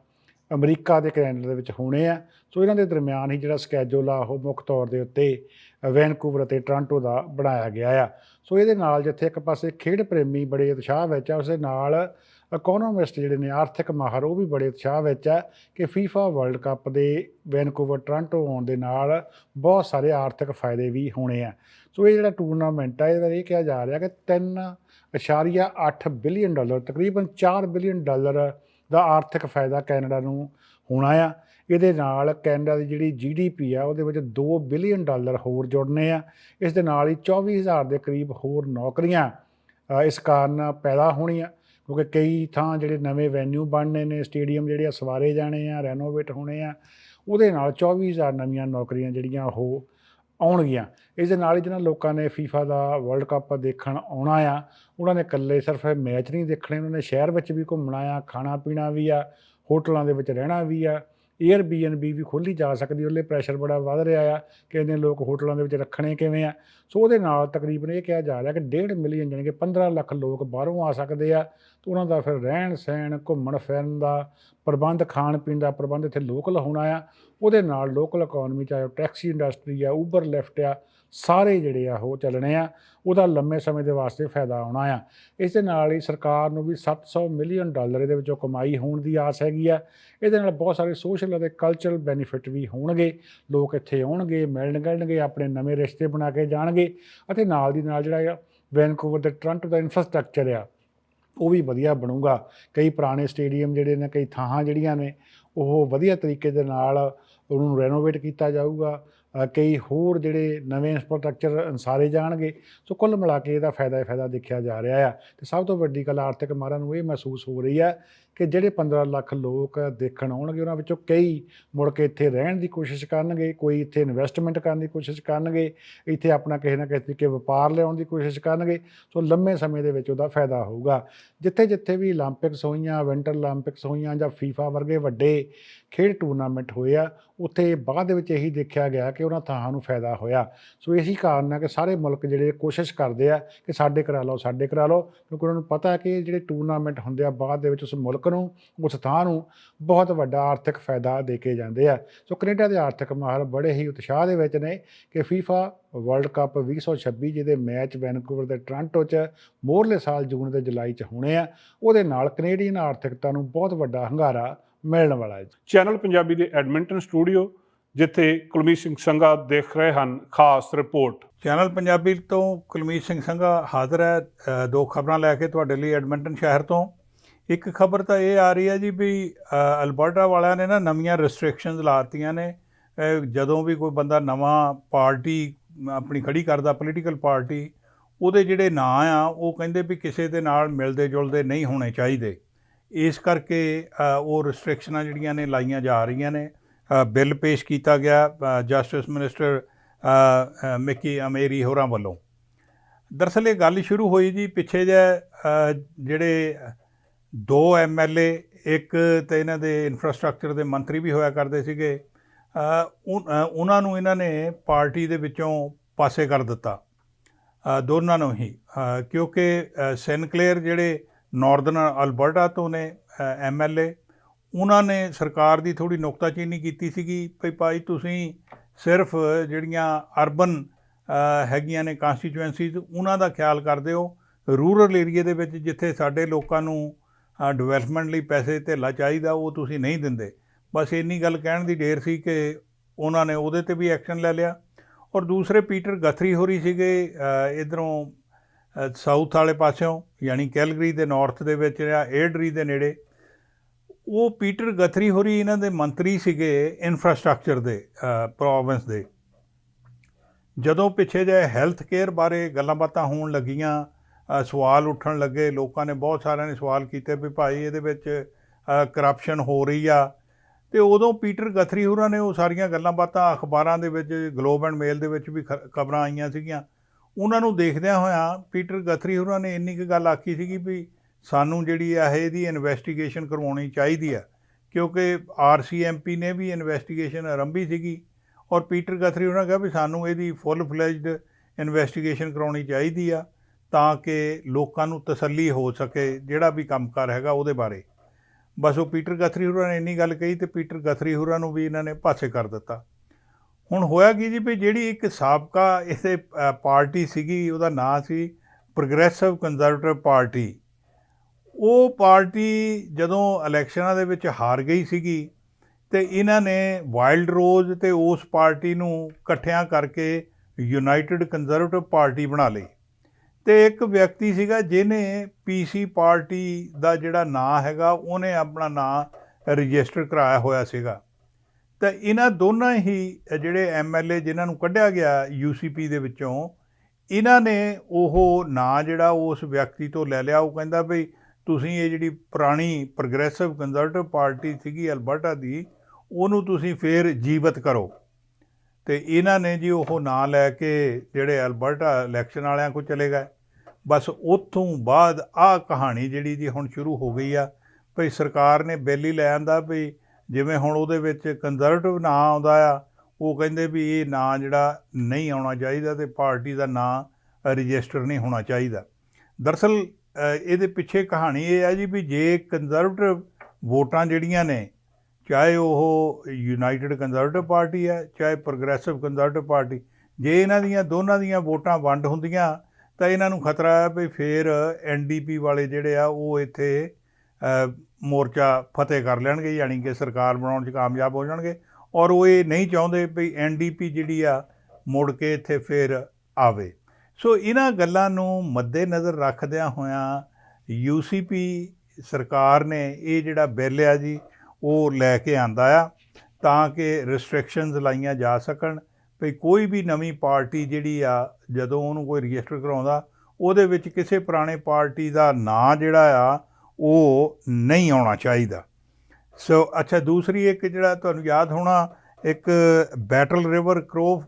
ਅਮਰੀਕਾ ਤੇ ਕੈਨੇਡਾ ਦੇ ਵਿੱਚ ਹੋਣੇ ਆ। ਸੋ ਇਹਨਾਂ ਦੇ ਦਰਮਿਆਨ ਹੀ ਜਿਹੜਾ ਸਕੈਜੂਲ ਆ ਉਹ ਮੁੱਖ ਤੌਰ ਦੇ ਉੱਤੇ ਵੈਨਕੂਵਰ ਅਤੇ ਟੋਰਾਂਟੋ ਦਾ ਬਣਾਇਆ ਗਿਆ ਆ। ਸੋ ਇਹਦੇ ਨਾਲ ਜਿੱਥੇ ਇੱਕ ਪਾਸੇ ਖੇਡ ਪ੍ਰੇਮੀ ਬੜੇ ਉਤਸ਼ਾਹ ਵਿੱਚ ਆ, ਉਸੇ ਨਾਲ ਇਕਨੋਮਿਸਟ ਜਿਹੜੇ ਨੇ, ਆਰਥਿਕ ਮਾਹਰ, ਉਹ ਵੀ ਬੜੇ ਉਤਸ਼ਾਹ ਵਿੱਚ ਆ ਕਿ ਫੀਫਾ ਵਰਲਡ ਕੱਪ ਦੇ ਵੈਨਕੂਵਰ ਟੋਰਾਂਟੋ ਆਉਣ ਦੇ ਨਾਲ ਬਹੁਤ ਸਾਰੇ ਆਰਥਿਕ ਫਾਇਦੇ ਵੀ ਹੋਣੇ ਆ। ਸੋ ਇਹ ਜਿਹੜਾ ਟੂਰਨਾਮੈਂਟ ਆ, ਇਹਦੇ ਬਾਰੇ ਇਹ ਕਿਹਾ ਜਾ ਰਿਹਾ ਕਿ 3.8 ਬਿਲੀਅਨ ਡਾਲਰ ਤਕਰੀਬਨ 4 ਬਿਲੀਅਨ ਡਾਲਰ ਦਾ ਆਰਥਿਕ ਫਾਇਦਾ ਕੈਨੇਡਾ ਨੂੰ ਹੋਣਾ ਆ। ਇਹਦੇ ਨਾਲ ਕੈਨੇਡਾ ਦੀ ਜਿਹੜੀ ਜੀਡੀਪੀ ਆ, ਉਹਦੇ ਵਿੱਚ 2 ਬਿਲੀਅਨ ਡਾਲਰ ਹੋਰ ਜੁੜਨੇ ਆ। ਇਸ ਦੇ ਨਾਲ ਹੀ 24000 ਦੇ ਕਰੀਬ ਹੋਰ ਨੌਕਰੀਆਂ ਇਸ ਕਾਰਨ ਪੈਦਾ ਹੋਣੀਆਂ। ਕਿਉਂਕਿ ਕਈ ਥਾਂ ਜਿਹੜੇ ਨਵੇਂ ਵੈਨਿਊ ਬਣਨੇ ਨੇ, ਸਟੇਡੀਅਮ ਜਿਹੜੇ ਆ ਸਵਾਰੇ ਜਾਣੇ ਆ, ਰੈਨੋਵੇਟ ਹੋਣੇ ਆ, ਉਹਦੇ ਨਾਲ 24000 ਨਵੀਆਂ ਨੌਕਰੀਆਂ ਜਿਹੜੀਆਂ ਉਹ ਆਉਣਗੀਆਂ। ਇਸ ਦੇ ਨਾਲ ਹੀ ਜਿਹਨਾਂ ਲੋਕਾਂ ਨੇ ਫੀਫਾ ਦਾ ਵਰਲਡ ਕੱਪ ਦੇਖਣ ਆਉਣਾ ਆ, ਉਹਨਾਂ ਨੇ ਇਕੱਲੇ ਸਿਰਫ ਮੈਚ ਨਹੀਂ ਦੇਖਣੇ, ਉਹਨਾਂ ਨੇ ਸ਼ਹਿਰ ਵਿੱਚ ਵੀ ਘੁੰਮਣਾ ਆ, ਖਾਣਾ ਪੀਣਾ ਵੀ ਆ, ਹੋਟਲਾਂ ਦੇ ਵਿੱਚ ਰਹਿਣਾ ਵੀ ਆ ਏਅਰਬੀਐਨਬੀ ਵੀ ਖੋਲੀ ਜਾ ਸਕਦੀ ਉਹਲੇ ਪ੍ਰੈਸ਼ਰ ਬੜਾ ਵੱਧ ਰਿਹਾ ਆ ਕਿ ਇਹਨੇ ਲੋਕ ਹੋਟਲਾਂ ਦੇ ਵਿੱਚ ਰੱਖਣੇ ਕਿਵੇਂ ਆ। ਸੋ ਉਹਦੇ ਨਾਲ ਤਕਰੀਬਨ ਇਹ ਕਿਹਾ ਜਾ ਰਿਹਾ ਕਿ 1.5 ਮਿਲੀਅਨ ਜਾਣੀ ਕਿ 15 ਲੱਖ ਲੋਕ ਬਾਹਰੋਂ ਆ ਸਕਦੇ ਆ ਤੇ ਉਹਨਾਂ ਦਾ ਫਿਰ ਰਹਿਣ ਸਹਿਣ, ਘੁੰਮਣ ਫਿਰਨ ਦਾ ਪ੍ਰਬੰਧ, ਖਾਣ ਪੀਣ ਦਾ ਪ੍ਰਬੰਧ ਇੱਥੇ ਲੋਕਲ ਹੋਣਾ ਆ। ਉਹਦੇ ਨਾਲ ਲੋਕਲ ਇਕਨੋਮੀ ਚਾਹੇ ਉਹ ਟੈਕਸੀ ਇੰਡਸਟਰੀ ਆ ਉਬਰ ਲਿਫਟ ਆ, ਸਾਰੇ ਜਿਹੜੇ ਆ ਉਹ ਚੱਲਣੇ ਆ। ਉਹਦਾ ਲੰਮੇ ਸਮੇਂ ਦੇ ਵਾਸਤੇ ਫਾਇਦਾ ਆਉਣਾ ਆ। ਇਸ ਦੇ ਨਾਲ ਹੀ ਸਰਕਾਰ ਨੂੰ ਵੀ 700 ਮਿਲੀਅਨ ਡਾਲਰ ਇਹਦੇ ਵਿੱਚੋਂ ਕਮਾਈ ਹੋਣ ਦੀ ਆਸ ਹੈਗੀ ਆ। ਇਹਦੇ ਨਾਲ ਬਹੁਤ ਸਾਰੇ ਸੋਸ਼ਲ ਅਤੇ ਕਲਚਰਲ ਬੈਨੀਫਿਟ ਵੀ ਹੋਣਗੇ। ਲੋਕ ਇੱਥੇ ਆਉਣਗੇ ਮਿਲਣ ਗਿਲਣਗੇ ਆਪਣੇ ਨਵੇਂ ਰਿਸ਼ਤੇ ਬਣਾ ਕੇ ਜਾਣਗੇ। ਅਤੇ ਨਾਲ ਦੀ ਨਾਲ ਜਿਹੜਾ ਆ ਵੈਨਕੂਵਰ ਤੇ ਟੋਰਾਂਟੋ ਦਾ ਇਨਫਰਾਸਟ੍ਰਕਚਰ ਆ, ਉਹ ਵੀ ਵਧੀਆ ਬਣੂਗਾ। ਕਈ ਪੁਰਾਣੇ ਸਟੇਡੀਅਮ ਜਿਹੜੇ ਨੇ, ਕਈ ਥਾਂ ਜਿਹੜੀਆਂ ਨੇ, ਉਹ ਵਧੀਆ ਤਰੀਕੇ ਦੇ ਨਾਲ ਉਹਨੂੰ ਰੈਨੋਵੇਟ ਕੀਤਾ ਜਾਊਗਾ। ਕਈ ਹੋਰ ਜਿਹੜੇ ਨਵੇਂ ਇੰਫਰਾਸਟ੍ਰਕਚਰ ਅਨਸਾਰੇ ਜਾਣਗੇ। ਸੋ ਕੁੱਲ ਮਿਲਾ ਕੇ ਇਹਦਾ ਫਾਇਦਾ ਹੀ ਫਾਇਦਾ ਦੇਖਿਆ ਜਾ ਰਿਹਾ ਆ। ਤੇ ਸਭ ਤੋਂ ਵੱਡੀ ਗੱਲ ਆਰਥਿਕ ਮਾਰਾਂ ਨੂੰ ਇਹ ਮਹਿਸੂਸ ਹੋ ਰਹੀ ਹੈ ਕਿ ਜਿਹੜੇ 15 ਲੱਖ ਲੋਕ ਦੇਖਣ ਆਉਣਗੇ, ਉਹਨਾਂ ਵਿੱਚੋਂ ਕਈ ਮੁੜ ਕੇ ਇੱਥੇ ਰਹਿਣ ਦੀ ਕੋਸ਼ਿਸ਼ ਕਰਨਗੇ, ਕੋਈ ਇੱਥੇ ਇਨਵੈਸਟਮੈਂਟ ਕਰਨ ਦੀ ਕੋਸ਼ਿਸ਼ ਕਰਨਗੇ, ਇੱਥੇ ਆਪਣਾ ਕਿਸੇ ਨਾ ਕਿਸੇ ਤਰੀਕੇ ਵਪਾਰ ਲਿਆਉਣ ਦੀ ਕੋਸ਼ਿਸ਼ ਕਰਨਗੇ, ਸੋ ਲੰਮੇ ਸਮੇਂ ਦੇ ਵਿੱਚ ਉਹਦਾ ਫਾਇਦਾ ਹੋਊਗਾ। ਜਿੱਥੇ-ਜਿੱਥੇ ਵੀ 올림픽ਸ ਹੋਈਆਂ ਵਿੰਟਰ 올림픽ਸ ਹੋਈਆਂ ਜਾਂ ਫੀਫਾ ਵਰਗੇ ਵੱਡੇ ਖੇਡ ਟੂਰਨਾਮੈਂਟ ਹੋਏ ਆ, ਉੱਥੇ ਬਾਅਦ ਦੇ ਵਿੱਚ ਇਹੀ ਦੇਖਿਆ ਗਿਆ ਕਿ ਉਹਨਾਂ ਥਾਂ ਨੂੰ ਫਾਇਦਾ ਹੋਇਆ। ਸੋ ਇਹੀ ਕਾਰਨ ਹੈ ਕਿ ਸਾਰੇ ਮੁਲਕ ਜਿਹੜੇ ਕੋਸ਼ਿਸ਼ ਕਰਦੇ ਆ ਕਿ ਸਾਡੇ ਕਰਾ ਲਓ, ਸਾਡੇ ਕਰਾ ਲਓ, ਕਿਉਂਕਿ ਉਹਨਾਂ ਨੂੰ ਪਤਾ ਹੈ ਕਿ ਜਿਹੜੇ ਟੂਰਨਾਮੈਂਟ ਹੁੰਦੇ ਆ, ਬਾਅਦ ਦੇ ਵਿੱਚ ਉਸ ਮੁਲਕ ਨੂੰ ਉਸ ਥਾਂ ਨੂੰ ਬਹੁਤ ਵੱਡਾ ਆਰਥਿਕ ਫਾਇਦਾ ਦੇ ਕੇ ਜਾਂਦੇ ਆ। ਸੋ ਕੈਨੇਡਾ ਦੇ ਆਰਥਿਕ ਮਾਹਰ ਬੜੇ ਹੀ ਉਤਸ਼ਾਹ ਦੇ ਵਿੱਚ ਨੇ ਕਿ FIFA ਵਰਲਡ ਕੱਪ 2026 ਜਿਹਦੇ ਮੈਚ ਵੈਨਕੂਵਰ ਦੇ ਟੋਰਾਂਟੋ 'ਚ ਮੋਰਲੇ ਸਾਲ ਜੂਨ ਤੇ ਜੁਲਾਈ 'ਚ ਹੋਣੇ ਆ ਉਹਦੇ ਨਾਲ ਕੈਨੇਡੀਅਨ ਆਰਥਿਕਤਾ ਨੂੰ ਬਹੁਤ ਵੱਡਾ ਹੰਗਾਰਾ ਮਿਲਣ ਵਾਲਾ ਹੈ। ਚੈਨਲ ਪੰਜਾਬੀ ਦੇ ਐਡਮਿੰਟਨ ਸਟੂਡੀਓ ਜਿੱਥੇ ਕੁਲਮੀਤ ਸਿੰਘ ਸੰਘਾ ਦੇਖ ਰਹੇ ਹਨ ਖਾਸ ਰਿਪੋਰਟ ਚੈਨਲ ਪੰਜਾਬੀ ਤੋਂ ਕੁਲਮੀਤ ਸਿੰਘ ਸੰਘਾ ਹਾਜ਼ਰ ਹੈ। ਦੋ ਖਬਰਾਂ ਲੈ ਕੇ ਤੁਹਾਡੇ ਲਈ ਐਡਮਿੰਟਨ ਸ਼ਹਿਰ ਤੋਂ। ਇੱਕ ਖਬਰ ਤਾਂ ਇਹ ਆ ਰਹੀ ਹੈ ਜੀ ਵੀ ਅਲਬਰਟਾ ਵਾਲਿਆਂ ਨੇ ਨਾ ਨਵੀਆਂ ਰੈਸਟ੍ਰਿਕਸ਼ਨਸ ਲਾਤੀਆਂ ਨੇ। ਜਦੋਂ ਵੀ ਕੋਈ ਬੰਦਾ ਨਵਾਂ ਪਾਰਟੀ ਆਪਣੀ ਖੜੀ ਕਰਦਾ ਪੋਲੀਟੀਕਲ ਪਾਰਟੀ ਉਹਦੇ ਜਿਹੜੇ ਨਾਂ ਆ, ਉਹ ਕਹਿੰਦੇ ਵੀ ਕਿਸੇ ਦੇ ਨਾਲ ਮਿਲਦੇ ਜੁਲਦੇ ਨਹੀਂ ਹੋਣੇ ਚਾਹੀਦੇ। ਇਸ ਕਰਕੇ ਉਹ ਰੈਸਟ੍ਰਿਕਸ਼ਨਾਂ ਜਿਹੜੀਆਂ ਨੇ ਲਾਈਆਂ ਜਾ ਰਹੀਆਂ ਨੇ। ਬਿੱਲ ਪੇਸ਼ ਕੀਤਾ ਗਿਆ ਜਸਟਿਸ ਮਿਨਿਸਟਰ ਮਿੱਕੀ ਅਮੇਰੀ ਹੋਰਾਂ ਵੱਲੋਂ। ਦਰਅਸਲ ਇਹ ਗੱਲ ਸ਼ੁਰੂ ਹੋਈ ਜੀ ਪਿੱਛੇ ਜੇ ਜਿਹੜੇ ਦੋ ਐਮਐਲਏ ਇੱਕ ਤੇ ਇਹਨਾਂ ਦੇ ਇਨਫਰਾਸਟ੍ਰਕਚਰ ਦੇ ਮੰਤਰੀ ਵੀ ਹੋਇਆ ਕਰਦੇ ਸੀਗੇ ਅ, ਉਹਨਾਂ ਨੂੰ ਇਹਨਾਂ ਨੇ ਪਾਰਟੀ ਦੇ ਵਿੱਚੋਂ ਪਾਸੇ ਕਰ ਦਿੱਤਾ। ਦੋਨਾਂ ਨੂੰ ਹੀ ਕਿਉਂਕਿ ਸੈਨਕਲੇਅਰ ਜਿਹੜੇ ਨਾਰਦਰਨ ਅਲਬਰਟਾ ਤੋਂ ਨੇ ਐਮਐਲਏ ਉਹਨਾਂ ਨੇ ਸਰਕਾਰ ਦੀ ਥੋੜੀ ਨੁਕਤਾਚੀਨੀ ਕੀਤੀ ਸੀਗੀ ਭਈ ਭਾਈ ਤੁਸੀਂ ਸਿਰਫ ਜਿਹੜੀਆਂ ਅਰਬਨ ਹੈਗੀਆਂ ਨੇ ਕਨਸਟੀਚੁਐਂਸੀਜ਼ ਉਹਨਾਂ ਦਾ ਖਿਆਲ ਕਰਦੇ ਹੋ। ਰੂਰਲ ਏਰੀਆ ਦੇ ਵਿੱਚ ਜਿੱਥੇ ਸਾਡੇ ਲੋਕਾਂ ਨੂੰ ਡਿਵੈਲਪਮੈਂਟ ਲਈ ਪੈਸੇ ਧੇਲਾ ਚਾਹੀਦਾ, ਉਹ ਤੁਸੀਂ ਨਹੀਂ ਦਿੰਦੇ। ਬਸ ਇੰਨੀ ਗੱਲ ਕਹਿਣ ਦੀ ਢੇਰ ਸੀ ਕਿ ਉਹਨਾਂ ਨੇ ਉਹਦੇ ਤੇ ਵੀ ਐਕਸ਼ਨ ਲੈ ਲਿਆ। ਔਰ ਦੂਸਰੇ ਪੀਟਰ ਗਥਰੀ ਹੋਰੀ ਸੀਗੇ ਇਧਰੋਂ ਸਾਊਥ ਵਾਲੇ ਪਾਸਿਓਂ, ਯਾਨੀ ਕੈਲਗਰੀ ਦੇ ਨਾਰਥ ਦੇ ਵਿੱਚ ਜਾਂ ਏਡਰੀ ਦੇ ਨੇੜੇ। ਉਹ ਪੀਟਰ ਗਥਰੀ ਹੋਰੀ ਇਹਨਾਂ ਦੇ ਮੰਤਰੀ ਸੀਗੇ ਇਨਫਰਾਸਟ੍ਰਕਚਰ ਦੇ ਪ੍ਰੋਵਿੰਸ ਦੇ। ਜਦੋਂ ਪਿੱਛੇ ਜੇ ਹੈਲਥ ਕੇਅਰ ਬਾਰੇ ਗੱਲਾਂ ਬਾਤਾਂ ਹੋਣ ਲੱਗੀਆਂ ਸਵਾਲ ਉੱਠਣ ਲੱਗੇ, ਲੋਕਾਂ ਨੇ ਬਹੁਤ ਸਾਰਿਆਂ ਨੇ ਸਵਾਲ ਕੀਤੇ ਵੀ ਭਾਈ ਇਹਦੇ ਵਿੱਚ ਕਰਪਸ਼ਨ ਹੋ ਰਹੀ ਆ। ਤੇ ਉਦੋਂ ਪੀਟਰ ਗਥਰੀ ਹੋਰਾਂ ਨੇ ਉਹ ਸਾਰੀਆਂ ਗੱਲਾਂ ਬਾਤਾਂ ਅਖਬਾਰਾਂ ਦੇ ਵਿੱਚ ਗਲੋਬ ਐਂਡ ਮੇਲ ਦੇ ਵਿੱਚ ਵੀ ਖਬਰਾਂ ਆਈਆਂ ਸੀਗੀਆਂ। ਉਹਨਾਂ ਨੂੰ ਦੇਖਦਿਆਂ ਹੋਇਆਂ ਪੀਟਰ ਗਥਰੀ ਹੋਰਾਂ ਨੇ ਇੰਨੀ ਕੁ ਗੱਲ ਆਖੀ ਸੀਗੀ ਵੀ ਸਾਨੂੰ ਜਿਹੜੀ ਆ ਇਹਦੀ ਇਨਵੈਸਟੀਗੇਸ਼ਨ ਕਰਵਾਉਣੀ ਚਾਹੀਦੀ ਆ। ਕਿਉਂਕਿ ਆਰਸੀਐਮਪੀ ਨੇ ਵੀ ਇਨਵੈਸਟੀਗੇਸ਼ਨ ਆਰੰਭੀ ਸੀਗੀ ਔਰ ਪੀਟਰ ਗਥਰੀ ਉਹਨਾਂ ਕਿਹਾ ਵੀ ਸਾਨੂੰ ਇਹਦੀ ਫੁੱਲ ਫਲੈਜਡ ਇਨਵੈਸਟੀਗੇਸ਼ਨ ਕਰਾਉਣੀ ਚਾਹੀਦੀ ਆ। ਤਾਂ ਕਿ ਲੋਕਾਂ ਨੂੰ ਤਸੱਲੀ ਹੋ ਸਕੇ, ਜਿਹੜਾ ਵੀ ਕੰਮਕਾਰ ਹੈਗਾ ਉਹਦੇ ਬਾਰੇ। ਬਸ ਉਹ ਪੀਟਰ ਗਥਰੀ ਹੋਰਾਂ ਨੇ ਇੰਨੀ ਗੱਲ ਕਹੀ ਤੇ ਪੀਟਰ ਗਥਰੀ ਹੋਰਾਂ ਨੂੰ ਵੀ ਇਹਨਾਂ ਨੇ ਪਾਸੇ ਕਰ ਦਿੱਤਾ। ਹੁਣ ਹੋਇਆ ਕੀ ਜੀ ਵੀ ਜਿਹੜੀ ਇੱਕ ਸਾਬਕਾ ਇਸੇ ਪਾਰਟੀ ਸੀਗੀ, ਉਹਦਾ ਨਾਂ ਸੀ ਪ੍ਰੋਗਰੈਸਿਵ ਕੰਜ਼ਰਵੇਟਿਵ ਪਾਰਟੀ। ਉਹ ਪਾਰਟੀ ਜਦੋਂ ਇਲੈਕਸ਼ਨਾਂ ਦੇ ਵਿੱਚ ਹਾਰ ਗਈ ਸੀਗੀ ਤੇ ਇਹਨਾਂ ਨੇ ਵਾਈਲਡ ਰੋਜ਼ ਤੇ ਉਸ ਪਾਰਟੀ ਨੂੰ ਇਕੱਠਿਆਂ ਕਰਕੇ ਯੂਨਾਈਟਿਡ ਕੰਜ਼ਰਵੇਟਿਵ ਪਾਰਟੀ ਬਣਾ ਲਈ। ਤੇ ਇੱਕ ਵਿਅਕਤੀ ਸੀਗਾ ਜਿਹਨੇ ਪੀਸੀ ਪਾਰਟੀ ਦਾ ਜਿਹੜਾ ਨਾਂ ਹੈਗਾ, ਉਹਨੇ ਆਪਣਾ ਨਾਂ ਰਜਿਸਟਰ ਕਰਾਇਆ ਹੋਇਆ ਸੀਗਾ। ਤਾਂ ਇਹਨਾਂ ਦੋਨਾਂ ਹੀ ਜਿਹੜੇ ਐਮਐਲਏ ਜਿਨ੍ਹਾਂ ਨੂੰ ਕੱਢਿਆ ਗਿਆ ਯੂਸੀਪੀ ਦੇ ਵਿੱਚੋਂ, ਇਹਨਾਂ ਨੇ ਉਹ ਨਾਂ ਜਿਹੜਾ ਉਸ ਵਿਅਕਤੀ ਤੋਂ ਲੈ ਲਿਆ। ਉਹ ਕਹਿੰਦਾ ਵੀ ਤੁਸੀਂ ਇਹ ਜਿਹੜੀ ਪੁਰਾਣੀ ਪ੍ਰੋਗਰੈਸਿਵ ਕੰਜ਼ਰਵੇਟਿਵ ਪਾਰਟੀ ਸੀਗੀ ਅਲਬਰਟਾ ਦੀ, ਉਹਨੂੰ ਤੁਸੀਂ ਫੇਰ ਜੀਵਤ ਕਰੋ। ਤੇ ਇਹਨਾਂ ਨੇ ਜੀ ਉਹ ਨਾਂ ਲੈ ਕੇ ਜਿਹੜੇ ਅਲਬਰਟਾ ਇਲੈਕਸ਼ਨ ਵਾਲਿਆਂ ਕੋਲ ਚਲੇ ਗਏ। ਬਸ ਉੱਥੋਂ ਬਾਅਦ ਆਹ ਕਹਾਣੀ ਜਿਹੜੀ ਜੀ ਹੁਣ ਸ਼ੁਰੂ ਹੋ ਗਈ ਆ, ਭਈ ਸਰਕਾਰ ਨੇ ਬਿੱਲ ਹੀ ਲੈ ਆਂਦਾ ਵੀ ਜਿਵੇਂ ਹੁਣ ਉਹਦੇ ਵਿੱਚ ਕੰਜ਼ਰਵੇਟਿਵ ਨਾਂ ਆਉਂਦਾ ਆ, ਉਹ ਕਹਿੰਦੇ ਵੀ ਇਹ ਨਾਂ ਜਿਹੜਾ ਨਹੀਂ ਆਉਣਾ ਚਾਹੀਦਾ ਤੇ ਪਾਰਟੀ ਦਾ ਨਾਂ ਰਜਿਸਟਰ ਨਹੀਂ ਹੋਣਾ ਚਾਹੀਦਾ। ਦਰਅਸਲ ਇਹਦੇ ਪਿੱਛੇ ਕਹਾਣੀ ਇਹ ਹੈ ਜੀ ਵੀ ਜੇ ਕੰਜ਼ਰਵੇਟਿਵ ਵੋਟਾਂ ਜਿਹੜੀਆਂ ਨੇ ਚਾਹੇ ਉਹ ਯੂਨਾਈਟਿਡ ਕੰਜ਼ਰਵੇਟਿਵ ਪਾਰਟੀ ਹੈ, ਚਾਹੇ ਪ੍ਰੋਗਰੈਸਿਵ ਕੰਜ਼ਰਵੇਟਿਵ ਪਾਰਟੀ ਜੇ ਇਹਨਾਂ ਦੀਆਂ ਦੋਨਾਂ ਦੀਆਂ ਵੋਟਾਂ ਵੰਡ ਹੁੰਦੀਆਂ, ਤਾਂ ਇਹਨਾਂ ਨੂੰ ਖਤਰਾ ਹੈ ਵੀ ਫੇਰ ਐਨਡੀਪੀ ਵਾਲੇ ਜਿਹੜੇ ਆ, ਉਹ ਇੱਥੇ ਮੋਰਚਾ ਫਤਿਹ ਕਰ ਲੈਣਗੇ, ਯਾਨੀ ਕਿ ਸਰਕਾਰ ਬਣਾਉਣ 'ਚ ਕਾਮਯਾਬ ਹੋ ਜਾਣਗੇ। ਔਰ ਉਹ ਇਹ ਨਹੀਂ ਚਾਹੁੰਦੇ ਵੀ ਐਨਡੀਪੀ ਜਿਹੜੀ ਆ, ਮੁੜ ਕੇ ਇੱਥੇ ਫੇਰ ਆਵੇ। ਸੋ ਇਹਨਾਂ ਗੱਲਾਂ ਨੂੰ ਮੱਦੇਨਜ਼ਰ ਰੱਖਦਿਆਂ ਹੋਇਆਂ ਯੂਸੀਪੀ ਸਰਕਾਰ ਨੇ ਇਹ ਜਿਹੜਾ ਬਿੱਲ ਆ ਜੀ ਉਹ ਲੈ ਕੇ ਆਂਦਾ ਆ ਤਾਂ ਕਿ ਰਿਸਟ੍ਰਿਕਸ਼ਨਸ ਲਾਈਆਂ ਜਾ ਸਕਣ। ਵੀ ਕੋਈ ਵੀ ਨਵੀਂ ਪਾਰਟੀ ਜਿਹੜੀ ਆ ਜਦੋਂ ਉਹਨੂੰ ਕੋਈ ਰਜਿਸਟਰ ਕਰਾਉਂਦਾ ਉਹਦੇ ਵਿੱਚ ਕਿਸੇ ਪੁਰਾਣੇ ਪਾਰਟੀ ਦਾ ਨਾਂ ਜਿਹੜਾ ਆ ਉਹ ਨਹੀਂ ਆਉਣਾ ਚਾਹੀਦਾ। ਸੋ ਅੱਛਾ ਦੂਸਰੀ ਇੱਕ ਜਿਹੜਾ ਤੁਹਾਨੂੰ ਯਾਦ ਹੋਣਾ ਇੱਕ ਬੈਟਲ ਰਿਵਰ ਕਰੋ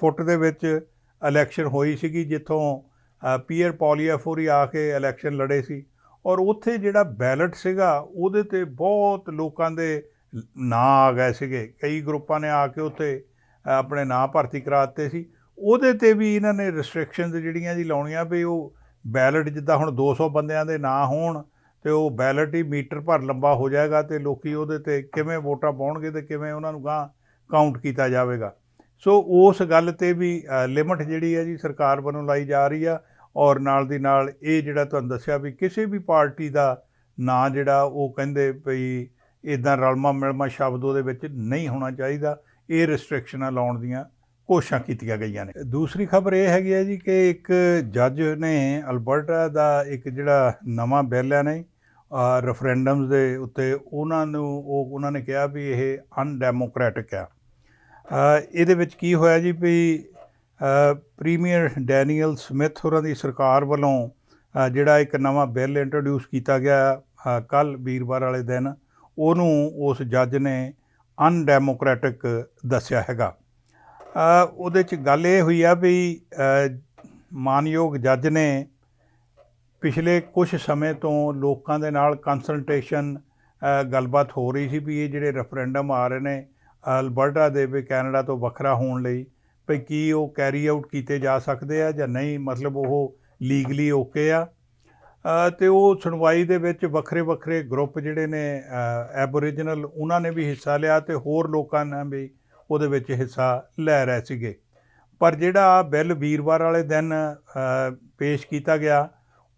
ਫੁੱਟ ਦੇ ਵਿੱਚ ਇਲੈਕਸ਼ਨ ਹੋਈ ਸੀਗੀ ਜਿੱਥੋਂ ਅ, ਪੀਅਰ ਪੋਲੀਆਫੋਰੀ ਆ ਕੇ ਇਲੈਕਸ਼ਨ ਲੜੇ ਸੀ। ਔਰ ਉੱਥੇ ਜਿਹੜਾ ਬੈਲਟ ਸੀਗਾ, ਉਹਦੇ ਤੇ ਬਹੁਤ ਲੋਕਾਂ ਦੇ ਨਾਂ ਆ ਗਏ ਸੀਗੇ। ਕਈ ਗਰੁੱਪਾਂ ਨੇ ਆ ਕੇ ਉੱਥੇ ਆਪਣੇ ਨਾਂ ਭਰਤੀ ਕਰਾ ਦਿੱਤੇ ਸੀ। ਉਹਦੇ ਤੇ ਵੀ ਇਹਨਾਂ ਨੇ ਰਿਸਟ੍ਰਿਕਸ਼ਨਸ ਜਿਹੜੀਆਂ ਜੀ ਲਾਉਣੀਆਂ ਵੀ ਉਹ ਬੈਲਟ ਜਿੱਦਾਂ ਹੁਣ 200 ਬੰਦਿਆਂ ਦੇ ਨਾਂ ਹੋਣ ਤੇ ਉਹ ਬੈਲਟ ਹੀ ਮੀਟਰ ਭਰ ਲੰਬਾ ਹੋ ਜਾਏਗਾ ਤੇ ਲੋਕੀ ਉਹਦੇ ਤੇ ਕਿਵੇਂ ਵੋਟਾਂ ਪਾਉਣਗੇ ਤੇ ਕਿਵੇਂ ਉਹਨਾਂ ਨੂੰ ਗਾਂ ਕਾਊਂਟ ਕੀਤਾ ਜਾਵੇਗਾ। ਸੋ ਉਸ ਗੱਲ ਤੇ ਵੀ ਲਿਮਟ ਜਿਹੜੀ ਹੈ ਜੀ ਸਰਕਾਰ ਵੱਲੋਂ ਲਾਈ ਜਾ ਰਹੀ ਆ। ਔਰ ਨਾਲ ਦੀ ਨਾਲ ਇਹ ਜਿਹੜਾ ਤੁਹਾਨੂੰ ਦੱਸਿਆ ਵੀ ਕਿਸੇ ਵੀ ਪਾਰਟੀ ਦਾ ਨਾਂ ਜਿਹੜਾ ਉਹ ਕਹਿੰਦੇ ਭਈ ਇਦਾਂ ਰਲਮਾ ਮਿਲਮਾ ਸ਼ਬਦ ਉਹਦੇ ਵਿੱਚ ਨਹੀਂ ਹੋਣਾ ਚਾਹੀਦਾ, ਇਹ ਰਿਸਟ੍ਰਿਕਸ਼ਨਾਂ ਲਾਉਣ ਦੀਆਂ ਕੋਸ਼ਿਸ਼ਾਂ ਕੀਤੀਆਂ ਗਈਆਂ ਨੇ। ਦੂਸਰੀ ਖਬਰ ਇਹ ਹੈਗੀ ਹੈ ਜੀ ਕਿ ਇੱਕ ਜੱਜ ਨੇ ਅਲਬਰਟਾ ਦਾ ਇੱਕ ਜਿਹੜਾ ਨਵਾਂ ਬਿੱਲ ਹੈ ਨਹੀਂ ਰੈਫਰੈਂਡਮਸ ਦੇ ਉੱਤੇ ਉਹਨਾਂ ਨੂੰ ਉਹ ਉਹਨਾਂ ਨੇ ਕਿਹਾ ਵੀ ਇਹ ਅਨਡੈਮੋਕ੍ਰੈਟਿਕ ਆ ਇਹਦੇ ਵਿੱਚ ਕੀ ਹੋਇਆ ਜੀ ਵੀ ਪ੍ਰੀਮੀਅਰ ਡੈਨੀਅਲ ਸਮਿਥ ਹੋਰਾਂ ਦੀ ਸਰਕਾਰ ਵੱਲੋਂ ਜਿਹੜਾ ਇੱਕ ਨਵਾਂ ਬਿੱਲ ਇੰਟਰੋਡਿਊਸ ਕੀਤਾ ਗਿਆ ਕੱਲ ਵੀਰਵਾਰ ਵਾਲੇ ਦਿਨ, ਉਹਨੂੰ ਉਸ ਜੱਜ ਨੇ ਅਨਡੈਮੋਕ੍ਰੈਟਿਕ ਦੱਸਿਆ ਹੈਗਾ। ਉਹਦੇ ਚ ਗੱਲ ਇਹ ਹੋਈ ਆ ਵੀ ਮਾਨਯੋਗ ਜੱਜ ਨੇ ਪਿਛਲੇ ਕੁਝ ਸਮੇਂ ਤੋਂ ਲੋਕਾਂ ਦੇ ਨਾਲ ਕੰਸਲਟੇਸ਼ਨ ਗੱਲਬਾਤ ਹੋ ਰਹੀ ਸੀ ਵੀ ਇਹ ਜਿਹੜੇ ਰੈਫਰੈਂਡਮ ਆ ਰਹੇ ਨੇ ਅਲਬਰਟਾ ਦੇ ਵੀ ਕੈਨੇਡਾ ਤੋਂ ਵੱਖਰਾ ਹੋਣ ਲਈ ਵੀ ਕੀ ਉਹ ਕੈਰੀ ਆਊਟ ਕੀਤੇ ਜਾ ਸਕਦੇ ਆ ਜਾਂ ਨਹੀਂ ਮਤਲਬ ਉਹ ਲੀਗਲੀ ਓਕੇ ਆ। ਅ, ਤੇ ਉਹ ਸੁਣਵਾਈ ਦੇ ਵਿੱਚ ਵੱਖਰੇ ਵੱਖਰੇ ਗਰੁੱਪ ਜਿਹੜੇ ਨੇ ਐਬੋਰੀਜਨਲ ਉਹਨਾਂ ਨੇ ਵੀ ਹਿੱਸਾ ਲਿਆ ਤੇ ਹੋਰ ਲੋਕਾਂ ਨੇ ਵੀ ਉਹਦੇ ਵਿੱਚ ਹਿੱਸਾ ਲੈ ਰਹੇ ਸੀਗੇ। ਪਰ ਜਿਹੜਾ ਬਿੱਲ ਵੀਰਵਾਰ ਵਾਲੇ ਦਿਨ ਪੇਸ਼ ਕੀਤਾ ਗਿਆ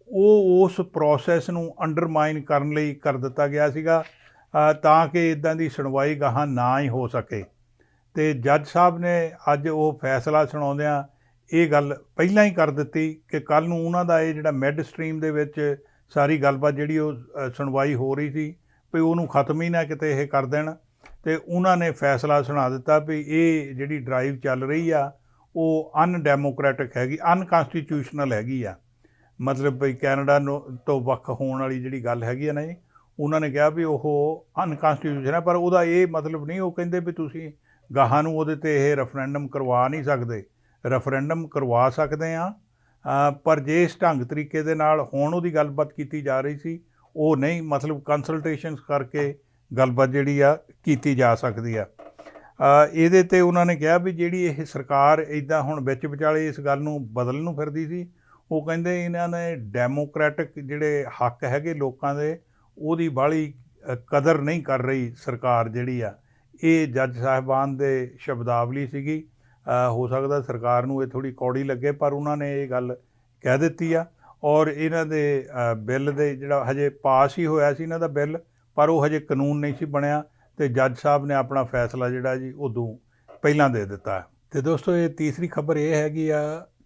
ਉਹ ਉਸ ਪ੍ਰੋਸੈਸ ਨੂੰ ਅੰਡਰਮਾਈਨ ਕਰਨ ਲਈ ਕਰ ਦਿੱਤਾ ਗਿਆ ਸੀਗਾ ਤਾਂ ਕਿ ਇਦਾਂ ਦੀ ਸੁਣਵਾਈ ਗਾਹਾਂ ਨਾ ਹੀ ਹੋ ਸਕੇ। ਤੇ ਜੱਜ ਸਾਹਿਬ ਨੇ ਅੱਜ ਉਹ ਫੈਸਲਾ ਸੁਣਾਉਂਦਿਆਂ ਇਹ ਗੱਲ ਪਹਿਲਾਂ ਹੀ ਕਰ ਦਿੱਤੀ ਕਿ ਕੱਲ ਨੂੰ ਉਹਨਾਂ ਦਾ ਇਹ ਜਿਹੜਾ ਮਿਡ ਸਟਰੀਮ ਦੇ ਵਿੱਚ ਸਾਰੀ ਗੱਲਬਾਤ ਜਿਹੜੀ ਉਹ ਸੁਣਵਾਈ ਹੋ ਰਹੀ ਸੀ ਵੀ ਉਹਨੂੰ ਖਤਮ ਹੀ ਨਾ ਕਿਤੇ ਇਹ ਕਰ ਦੇਣ। ਤੇ ਉਹਨਾਂ ਨੇ ਫੈਸਲਾ ਸੁਣਾ ਦਿੱਤਾ ਵੀ ਇਹ ਜਿਹੜੀ ਡਰਾਈਵ ਚੱਲ ਰਹੀ ਆ, ਉਹ ਅਨਡੈਮੋਕ੍ਰੈਟਿਕ ਹੈਗੀ ਅਨਕਨਸਟੀਟਿਊਸ਼ਨਲ ਹੈਗੀ ਆ। ਮਤਲਬ ਵੀ ਕੈਨੇਡਾ ਨੂੰ, ਤੋਂ ਵੱਖ ਹੋਣ ਵਾਲੀ ਜਿਹੜੀ ਗੱਲ ਹੈਗੀ ਆ ਨਾ ਜੀ ਉਹਨਾਂ ਨੇ ਕਿਹਾ ਵੀ ਉਹ ਅਨਕਨਸਟੀਟਿਊਸ਼ਨ ਹੈ ਪਰ ਉਹਦਾ ਇਹ ਮਤਲਬ ਨਹੀਂ, ਉਹ ਕਹਿੰਦੇ ਵੀ ਤੁਸੀਂ ਗਾਹਾਂ ਨੂੰ ਉਹਦੇ ਤੇ ਇਹ ਰੈਫਰੈਂਡਮ ਕਰਵਾ ਨਹੀਂ ਸਕਦੇ। ਰੈਫਰੈਂਡਮ ਕਰਵਾ ਸਕਦੇ ਆ ਪਰ ਜੇ ਇਸ ਢੰਗ ਤਰੀਕੇ ਦੇ ਨਾਲ ਹੁਣ ਉਹਦੀ ਗੱਲਬਾਤ ਕੀਤੀ ਜਾ ਰਹੀ ਸੀ, ਉਹ ਨਹੀਂ, ਮਤਲਬ ਕੰਸਲਟੇਸ਼ਨਸ ਕਰਕੇ ਗੱਲਬਾਤ ਜਿਹੜੀ ਆ ਕੀਤੀ ਜਾ ਸਕਦੀ ਆ। ਇਹਦੇ ਤੇ ਉਹਨਾਂ ਨੇ ਕਿਹਾ ਵੀ ਜਿਹੜੀ ਇਹ ਸਰਕਾਰ ਇਦਾਂ ਹੁਣ ਵਿੱਚ ਵਿਚਾਲੇ ਇਸ ਗੱਲ ਨੂੰ ਬਦਲਣ ਨੂੰ ਫਿਰਦੀ ਸੀ, ਉਹ ਕਹਿੰਦੇ ਇਹਨਾਂ ਨੇ ਡੈਮੋਕ੍ਰੈਟਿਕ ਜਿਹੜੇ ਹੱਕ ਹੈਗੇ ਲੋਕਾਂ ਦੇ, ਉਹਦੀ ਬਾਹਲੀ ਕਦਰ ਨਹੀਂ ਕਰ ਰਹੀ ਸਰਕਾਰ ਜਿਹੜੀ ਆ। ਇਹ ਜੱਜ ਸਾਹਿਬਾਨ ਦੇ ਸ਼ਬਦਾਵਲੀ ਸੀਗੀ ਹੋ ਸਕਦਾ ਸਰਕਾਰ ਨੂੰ ਇਹ ਥੋੜੀ ਕੌੜੀ ਲੱਗੇ, ਪਰ ਉਹਨਾਂ ਨੇ ਇਹ ਗੱਲ ਕਹਿ ਦਿੱਤੀ ਆ ਔਰ ਇਹਨਾਂ ਦੇ ਬਿੱਲ ਦੇ ਜਿਹੜਾ ਹਜੇ ਪਾਸ ਹੀ ਹੋਇਆ ਸੀ ਇਹਨਾਂ ਦਾ ਬਿੱਲ, ਪਰ ਉਹ ਹਜੇ ਕਾਨੂੰਨ ਨਹੀਂ ਸੀ ਬਣਿਆ ਤੇ ਜੱਜ ਸਾਹਿਬ ਨੇ ਆਪਣਾ ਫੈਸਲਾ ਜਿਹੜਾ ਜੀ ਉਦੋਂ ਪਹਿਲਾਂ ਦੇ ਦਿੱਤਾ ਹੈ। ਤੇ ਦੋਸਤੋ, ਇਹ ਤੀਸਰੀ ਖਬਰ ਇਹ ਹੈਗੀ ਆ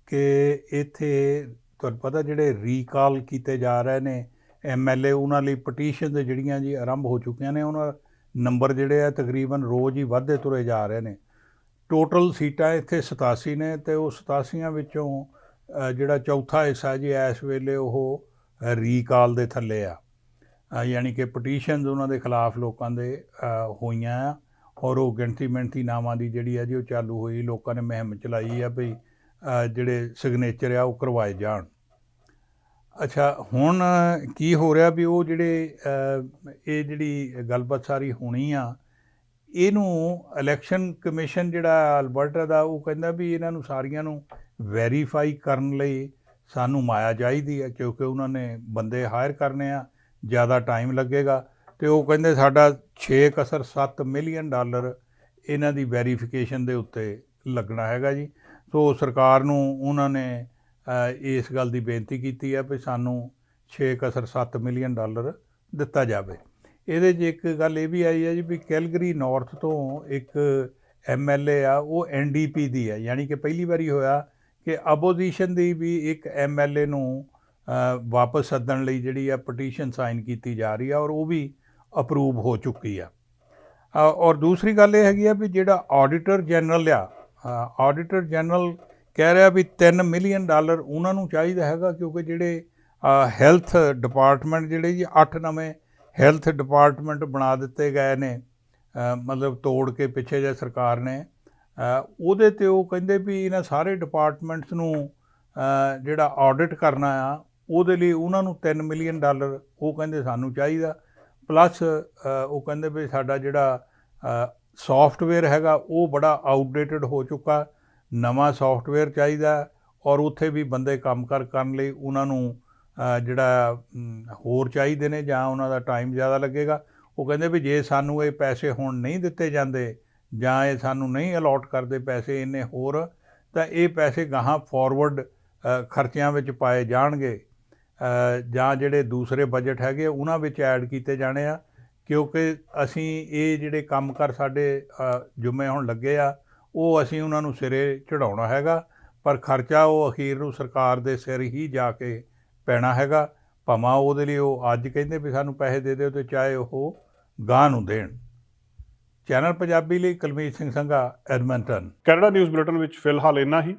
ਕਿ ਇੱਥੇ ਤੁਹਾਨੂੰ ਪਤਾ ਜਿਹੜੇ ਰੀਕਾਲ ਕੀਤੇ ਜਾ ਰਹੇ ਨੇ ਐਮਐਲਏ ਉਹਨਾਂ ਲਈ ਪਟੀਸ਼ਨ ਦੇ ਜਿਹੜੀਆਂ ਜੀ ਆਰੰਭ ਹੋ ਚੁੱਕੀਆਂ ਨੇ, ਉਹਨਾਂ ਨੰਬਰ ਜਿਹੜੇ ਆ ਤਕਰੀਬਨ ਰੋਜ਼ ਹੀ ਵੱਧਦੇ ਤੁਰੇ ਜਾ ਰਹੇ ਨੇ। ਟੋਟਲ ਸੀਟਾਂ ਇੱਥੇ 87 ਨੇ ਤੇ ਉਹ 87 ਵਿੱਚੋਂ ਜਿਹੜਾ ਚੌਥਾ ਹਿੱਸਾ ਜੀ ਇਸ ਵੇਲੇ ਉਹ ਰੀਕਾਲ ਦੇ ਥੱਲੇ ਆ। ਅ, ਯਾਨੀ ਕਿ ਪਟੀਸ਼ਨਸ ਉਹਨਾਂ ਦੇ ਖਿਲਾਫ ਲੋਕਾਂ ਦੇ ਹੋਈਆਂ ਆ ਔਰ ਉਹ ਗਿਣਤੀ ਮਿਣਤੀ ਨਾਵਾਂ ਦੀ ਜਿਹੜੀ ਆ ਜੀ ਉਹ ਚਾਲੂ ਹੋਈ। ਲੋਕਾਂ ਨੇ ਮੁਹਿੰਮ ਚਲਾਈ ਆ ਵੀ ਜਿਹੜੇ ਸਿਗਨੇਚਰ ਆ ਉਹ ਕਰਵਾਏ ਜਾਣ। ਅੱਛਾ, ਹੁਣ ਕੀ ਹੋ ਰਿਹਾ ਵੀ ਉਹ ਜਿਹੜੇ ਇਹ ਜਿਹੜੀ ਗੱਲਬਾਤ ਸਾਰੀ ਹੋਣੀ ਆ, ਇਹਨੂੰ ਇਲੈਕਸ਼ਨ ਕਮਿਸ਼ਨ ਜਿਹੜਾ ਅਲਬਰਟਾ ਦਾ, ਉਹ ਕਹਿੰਦਾ ਵੀ ਇਹਨਾਂ ਨੂੰ ਸਾਰੀਆਂ ਨੂੰ ਵੈਰੀਫਾਈ ਕਰਨ ਲਈ ਸਾਨੂੰ ਮਾਇਆ ਚਾਹੀਦੀ ਹੈ ਕਿਉਂਕਿ ਉਹਨਾਂ ਨੇ ਬੰਦੇ ਹਾਇਰ ਕਰਨੇ ਆ, ਜ਼ਿਆਦਾ ਟਾਈਮ ਲੱਗੇਗਾ। ਤੇ ਉਹ ਕਹਿੰਦੇ ਸਾਡਾ 6 ਕਸਰ 7 ਮਿਲੀਅਨ ਡਾਲਰ ਇਹਨਾਂ ਦੀ ਵੈਰੀਫਿਕੇਸ਼ਨ ਦੇ ਉੱਤੇ ਲੱਗਣਾ ਹੈਗਾ ਜੀ। ਸੋ ਸਰਕਾਰ ਨੂੰ ਉਹਨਾਂ ਨੇ ਇਸ ਗੱਲ ਦੀ ਬੇਨਤੀ ਕੀਤੀ ਹੈ ਵੀ ਸਾਨੂੰ 6 ਕਸਰ 7 ਮਿਲੀਅਨ ਡਾਲਰ ਦਿੱਤਾ ਜਾਵੇ। ਇਹਦੇ 'ਚ ਇੱਕ ਗੱਲ ਇਹ ਵੀ ਆਈ ਹੈ ਜੀ ਵੀ ਕੈਲਗਰੀ ਨਾਰਥ ਤੋਂ ਇੱਕ ਐਮਐਲਏ ਆ, ਉਹ ਐਨਡੀਪੀ ਦੀ ਹੈ। ਯਾਨੀ ਕਿ ਪਹਿਲੀ ਵਾਰੀ ਹੋਇਆ ਕਿ ਆਪੋਜੀਸ਼ਨ ਦੀ ਵੀ ਇੱਕ ਐਮਐਲਏ ਨੂੰ ਵਾਪਸ ਸੱਦਣ ਲਈ ਜਿਹੜੀ ਆ ਪਟੀਸ਼ਨ ਸਾਈਨ ਕੀਤੀ ਜਾ ਰਹੀ ਆ ਔਰ ਉਹ ਵੀ ਅਪਰੂਵ ਹੋ ਚੁੱਕੀ ਆ। ਔਰ ਦੂਸਰੀ ਗੱਲ ਇਹ ਹੈਗੀ ਆ ਵੀ ਜਿਹੜਾ ਆਡੀਟਰ ਜਨਰਲ ਆ ਆਡੀਟਰ ਜਨਰਲ ਕਹਿ ਰਿਹਾ ਵੀ 3 ਮਿਲੀਅਨ ਡਾਲਰ ਉਹਨਾਂ ਨੂੰ ਚਾਹੀਦਾ ਹੈਗਾ ਕਿਉਂਕਿ ਜਿਹੜੇ ਹੈਲਥ ਡਿਪਾਰਟਮੈਂਟ ਜਿਹੜੇ ਜੀ 8 ਨਵੇਂ ਹੈਲਥ ਡਿਪਾਰਟਮੈਂਟ ਬਣਾ ਦਿੱਤੇ ਗਏ ਨੇ ਮਤਲਬ ਤੋੜ ਕੇ ਪਿੱਛੇ ਜੇ ਸਰਕਾਰ ਨੇ ਉਹਦੇ ਤੇ ਉਹ ਕਹਿੰਦੇ ਵੀ ਇਹਨਾਂ ਸਾਰੇ ਡਿਪਾਰਟਮੈਂਟਸ ਨੂੰ ਜਿਹੜਾ ਆਡਿਟ ਕਰਨਾ ਆ, ਉਹਦੇ ਲਈ ਉਹਨਾਂ ਨੂੰ 3 ਮਿਲੀਅਨ ਡਾਲਰ ਉਹ ਕਹਿੰਦੇ ਸਾਨੂੰ ਚਾਹੀਦਾ। ਪਲੱਸ ਉਹ ਕਹਿੰਦੇ ਵੀ ਸਾਡਾ ਜਿਹੜਾ ਸੌਫਟਵੇਅਰ ਹੈਗਾ, ਉਹ ਬੜਾ ਆਊਟਡੇਟਡ ਹੋ ਚੁੱਕਾ। ਨਵਾਂ ਸੌਫਟਵੇਅਰ ਚਾਹੀਦਾ ਔਰ ਉੱਥੇ ਵੀ ਬੰਦੇ ਕੰਮ ਕਰ ਕਰਨ ਲਈ ਉਹਨਾਂ ਨੂੰ ਜਿਹੜਾ ਹੋਰ ਚਾਹੀਦੇ ਨੇ ਜਾਂ ਉਹਨਾਂ ਦਾ ਟਾਈਮ ਜ਼ਿਆਦਾ ਲੱਗੇਗਾ। ਉਹ ਕਹਿੰਦੇ ਵੀ ਜੇ ਸਾਨੂੰ ਇਹ ਪੈਸੇ ਹੁਣ ਨਹੀਂ ਦਿੱਤੇ ਜਾਂਦੇ ਜਾਂ ਇਹ ਸਾਨੂੰ ਨਹੀਂ ਅਲਾਟ ਕਰਦੇ ਪੈਸੇ ਇੰਨੇ ਹੋਰ ਤਾਂ ਇਹ ਪੈਸੇ ਗਾਹਾਂ ਫਾਰਵਰਡ ਖਰਚਿਆਂ ਵਿੱਚ ਪਾਏ ਜਾਣਗੇ। ਜਾਂ ਜਿਹੜੇ ਦੂਸਰੇ ਬਜਟ ਹੈਗੇ ਉਹਨਾਂ ਵਿੱਚ ਐਡ ਕੀਤੇ ਜਾਣੇ ਆ। ਕਿਉਂਕਿ ਅਸੀਂ ਇਹ ਜਿਹੜੇ ਕੰਮ ਕਰ ਸਾਡੇ ਅ, ਜੁਮੇ ਹੁਣ ਲੱਗੇ ਆ ਉਹ ਅਸੀਂ ਉਹਨਾਂ ਨੂੰ ਸਿਰੇ ਚੜਾਉਣਾ ਹੈਗਾ, ਪਰ ਖਰਚਾ ਉਹ ਅਖੀਰ ਨੂੰ ਸਰਕਾਰ ਦੇ ਸਿਰ ਹੀ ਜਾ ਕੇ ਪੈਣਾ ਹੈਗਾ। ਭਾਵੇਂ ਉਹਦੇ ਲਈ ਉਹ ਅੱਜ ਕਹਿੰਦੇ ਵੀ ਸਾਨੂੰ ਪੈਸੇ ਦੇ ਦਿਓ ਤੇ ਚਾਹੇ ਉਹ ਗਾਂ ਨੂੰ ਦੇਣ। ਚੈਨਲ ਪੰਜਾਬੀ ਲਈ Kulmeet Singh Sangha, Edmonton. Canada news bulletin ਵਿੱਚ ਫਿਲਹਾਲ ਇੰਨਾ ਹੀ।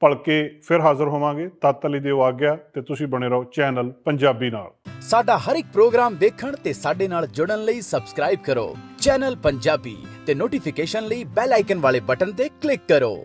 ਭਲਕੇ ਫਿਰ ਹਾਜ਼ਰ ਹੋਵਾਂਗੇ। ਤਦ ਤੱਕ ਲਈ ਦਿਓ ਆਗਿਆ ਤੇ ਤੁਸੀਂ ਬਣੇ ਰਹੋ ਚੈਨਲ ਪੰਜਾਬੀ ਨਾਲ। ਸਾਡਾ ਹਰ ਇੱਕ ਪ੍ਰੋਗਰਾਮ ਦੇਖਣ ਤੇ ਸਾਡੇ ਨਾਲ ਜੁੜਨ ਲਈ ਸਬਸਕ੍ਰਾਈਬ ਕਰੋ। ਚੈਨਲ ਪੰਜਾਬੀ ਤੇ ਨੋਟੀਫਿਕੇਸ਼ਨ ਲਈ ਬੈਲ ਆਈਕਨ ਵਾਲੇ ਬਟਨ ਤੇ ਕਲਿੱਕ ਕਰੋ।